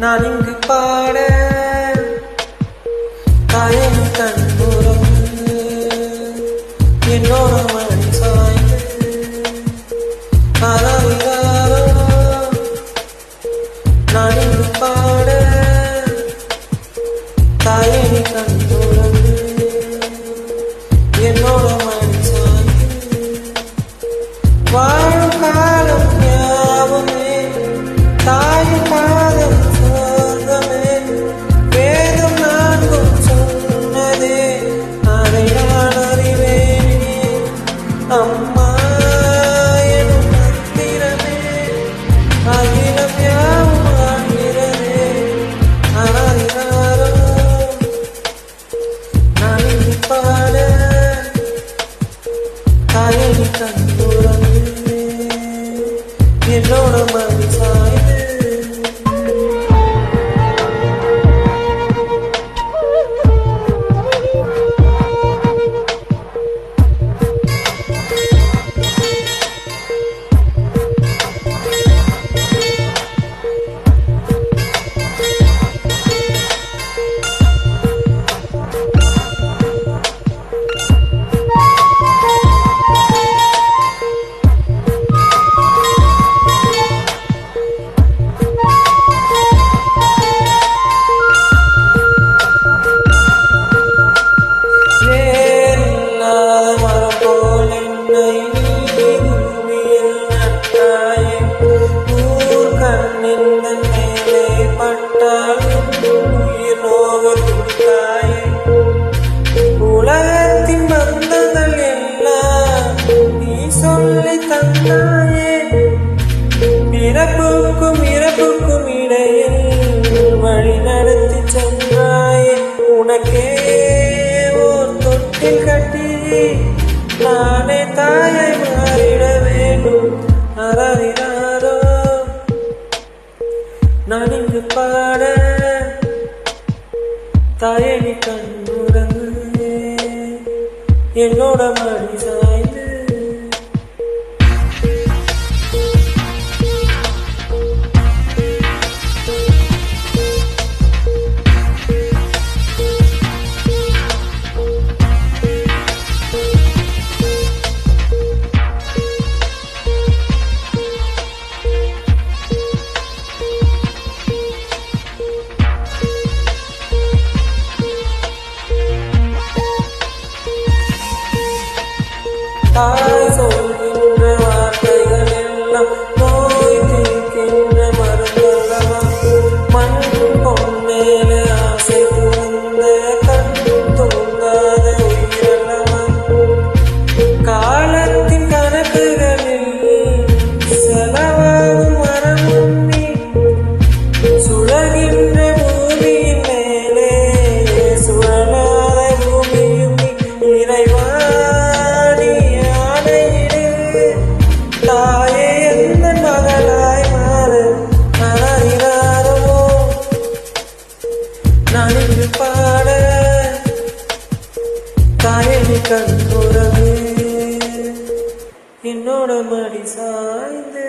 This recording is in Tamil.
நான் இங்கு பாட You know the money's on. தாயே உலகத்தின் பந்தங்கள் எல்லாம் நீ சொல்லி தந்தாயே. பிறப்புக்கும் இறப்புக்கும் இடையில் வழி நடத்தி சென்றாயே. உனக்கே ஓர் தொட்டில் கட்டி நான் தாயணி கண்ணுடன் என்னோட மடிதான். Oh. கண்ணாடி பாட தாயணி கண்புறவே என்னோட மடி சாய்ந்து.